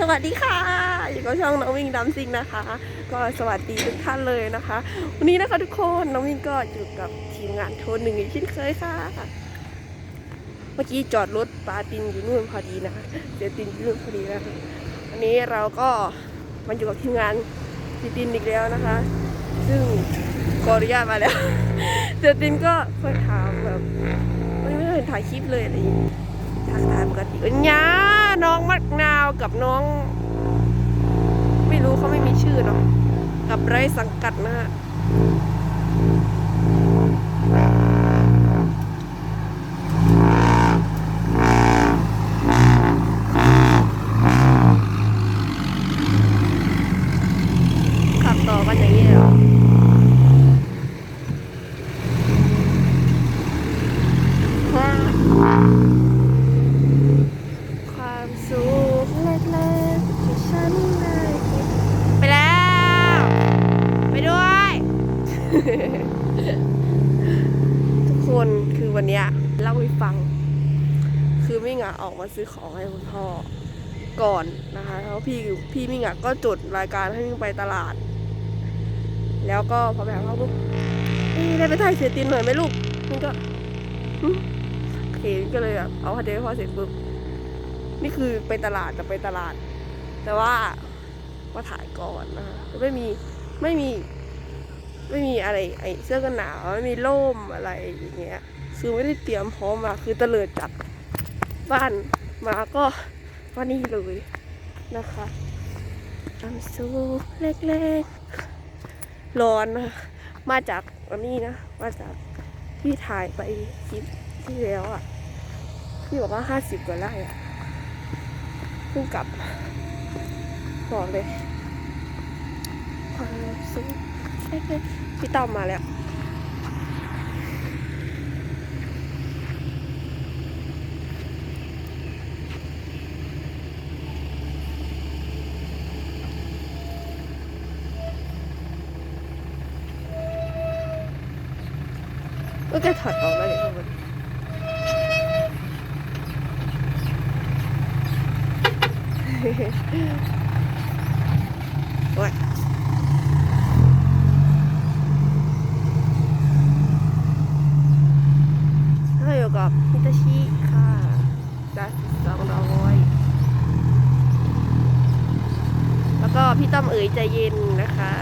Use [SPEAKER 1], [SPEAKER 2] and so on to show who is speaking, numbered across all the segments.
[SPEAKER 1] สวัสดีค่ะ อยู่กับช่องน้องวิ่งดัมซิงนะคะ ก็สวัสดีทุกท่านเลยนะคะ วันนี้นะคะทุกคนน้องวิ่งก็อยู่กับทีมงานโทนหนึ่งอีกเช่นเคยค่ะ เมื่อกี้จอดรถปาตินอยู่นู่นพอดีนะคะเจตินอยู่นู่นพอดีนะคะวันนี้เราก็มาอยู่กับทีมงานพี่ตินอีกแล้วนะคะ ซึ่งขออนุญาตมาแล้วเจตินก็เคยถามแบบไม่ไม่เคยถ่ายคลิปเลยอะไรอย่างงี้ทักทายปกติอันยา น้องมะนาวกับน้อง ไม่รู้เขาไม่มีชื่อเนาะกับไรสังกัดนะฮะ ทุกคนคือวันเนี้ยเล่าให้ฟัง คือมิ่งอะออกมาซื้อของให้คุณพ่อก่อนนะคะแล้วพี่พี่มิ่งอะก็จดรายการให้มิ่งไปตลาด แล้วก็พอไปหาพ่อปุ๊บได้ไปถ่ายเสียตินหน่อยไหมลูกมิ่งก็โอเคก็เลยแบบเอาให้เดพ่อเสร็จปุ๊บนี่คือไปตลาดจะไปตลาด แต่ว่าว่าถ่ายก่อนนะคะไม่มีไม่มี ไม่มีอะไรไอเสื้อกันหนาวไม่มีร่มอะไรอย่างเงี้ยคือไม่ได้เตรียมพร้อมมาคือเตลิดจากบ้านมาก็ว่านี่เลยนะคะน้ำซุปเล็กๆ ร้อนนะมาจากอันนี้นะ มาจากที่ถ่ายไปคลิปที่แล้วอะ ที่บอกว่าห้าสิบกว่าไร่อะเพิ่งกลับบอกเลยความสุข พี่ต้อมมาแล้วก็จะถอดออกแล้วเดี๋ยวข้างบนโอ๊ยถ้าอยู่กับฮิตาชิค่ะจากสองร้อยแล้วก็พี่ต้อมเอ๋ ยใจเย็นนะคะ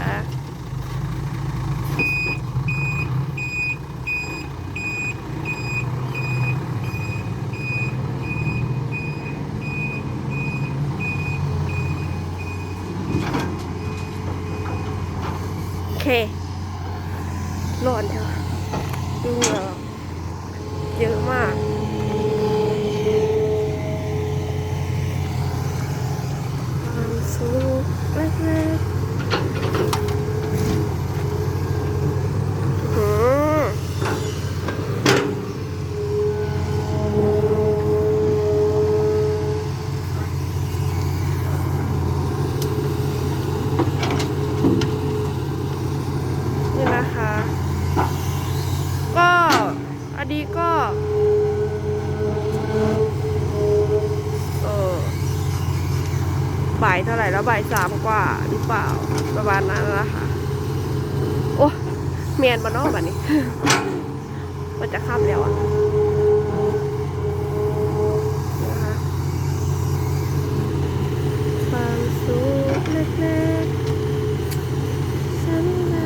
[SPEAKER 1] โอเคร้อนเถอะดูเหงื่อเยอะมากความสุขเล็กๆหืมนี่นะคะ ก็ อันนี้ก็ เออบ่ายเท่าไหร่แล้วบ่ายสามกว่าหรือเปล่า ประมาณนั้นนะค่ะ โอ้เมียนบานนอกแบบนี้ มันจะค่ำแล้วอะนะคะความสุขเล็กๆฉันนะ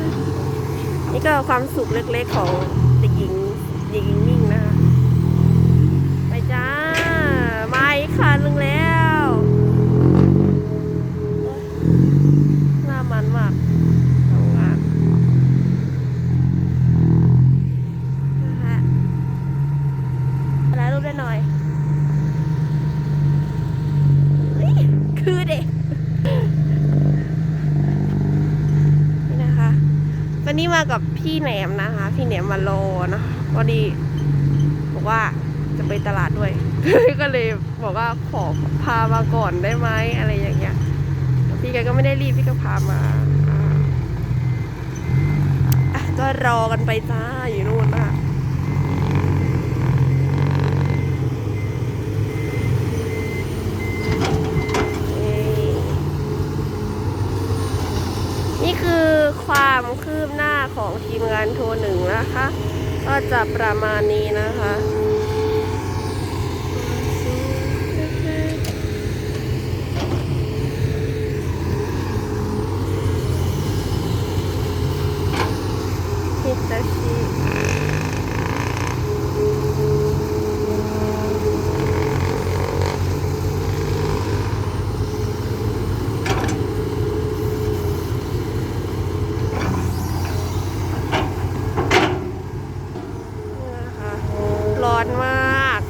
[SPEAKER 1] นี่ก็ความสุขเล็กๆของ ด็กหญิงมิ่งนะคะ ไปจ้า มาอีกคันหนึ่งแล้ว กับพี่แหนมนะคะ พี่แหนมมาโลนะพอดีบอกว่าจะไปตลาดด้วย ก็เลยบอกว่าขอพามาก่อนได้ไหมอะไรอย่างเงี้ยพี่แกก็ไม่ได้รีบพี่ก็พามาก็รอกันไปจ้าอยู่นู่นนะนี่คือความเค บหน้าของทีมงานโทรหนึ่งนะคะ ก็จะประมาณนี้นะคะฮิตาชินะคะร้อนมาก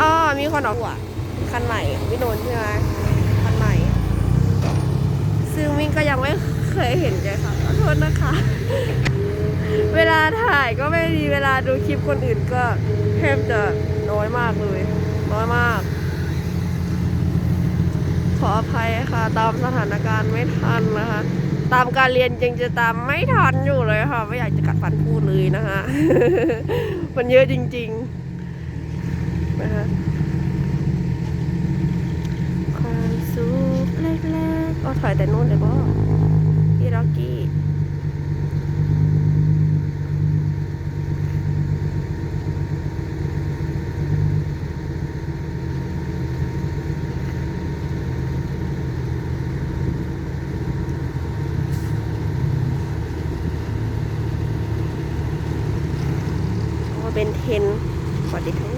[SPEAKER 1] อ๋อมีคนออกหัวคันใหม่ของพี่โนนท์ใช่ไหมคันใหม่ นิ่งก็ยังไม่เคยเห็นเลยค่ะขอโทษนะคะ เวลาถ่ายก็ไม่ดีเวลาดูคลิปคนอื่นก็แทบจะน้อยมากเลย น้อยมาก ขออภัยค่ะ ตามสถานการณ์ไม่ทันนะคะ ตามการเรียนยังจะตามไม่ทันอยู่เลยค่ะ ไม่อยากจะกัดฟันพูดเลยนะคะมันเยอะจริง ๆ นะคะความสุขเล็กๆ ก็ถอยแต่นู่นเลยบ่พี่ร็อกกี้เป็นเทนกว่าดิทั้ง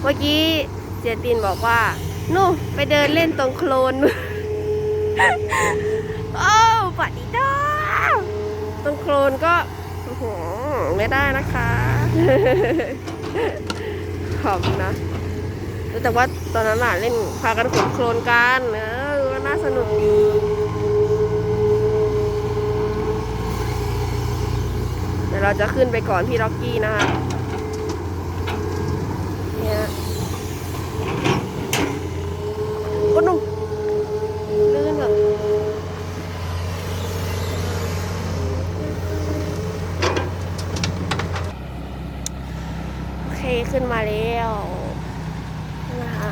[SPEAKER 1] เมื่อ กี้เจตินบอกว่านู่ไปเดินเล่นตรงโคลน โอ้ปัดดีด้าตรงโคลนก็ไม่ได้นะคะขอบนะแต่ว่าตอนนั้นน่ะเล่นพากันขนโคลนกันเออก็น่าสนุกดีเดี๋ยวเราจะขึ้นไปก่อนพี่ร็อกกี้นะคะเนี่ย ก็นุ่มลื่นแบบโอเคขึ้นมาแล้วนะคะ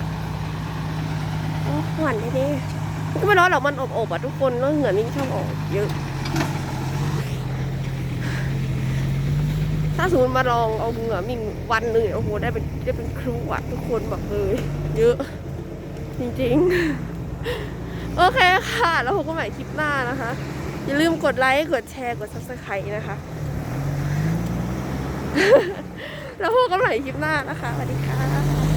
[SPEAKER 1] โอ้หวานดิมันก็ไม่ร้อนหรอกมันอบๆอะทุกคนแล้วเหงื่อนี่ชอบออกเยอะถ้าสมมติมาลองเอาเหงื่อมิงวันหนึ่งโอ้โหได้เป็นได้เป็นครูอะทุกคนบอกเลยเยอะ จริงๆ โอเคค่ะ แล้วพบกันใหม่คลิปหน้านะคะ อย่าลืมกดไลค์ กดแชร์ กด subscribe นะคะ แล้วพบกันใหม่คลิปหน้านะคะสวัสดีค่ะ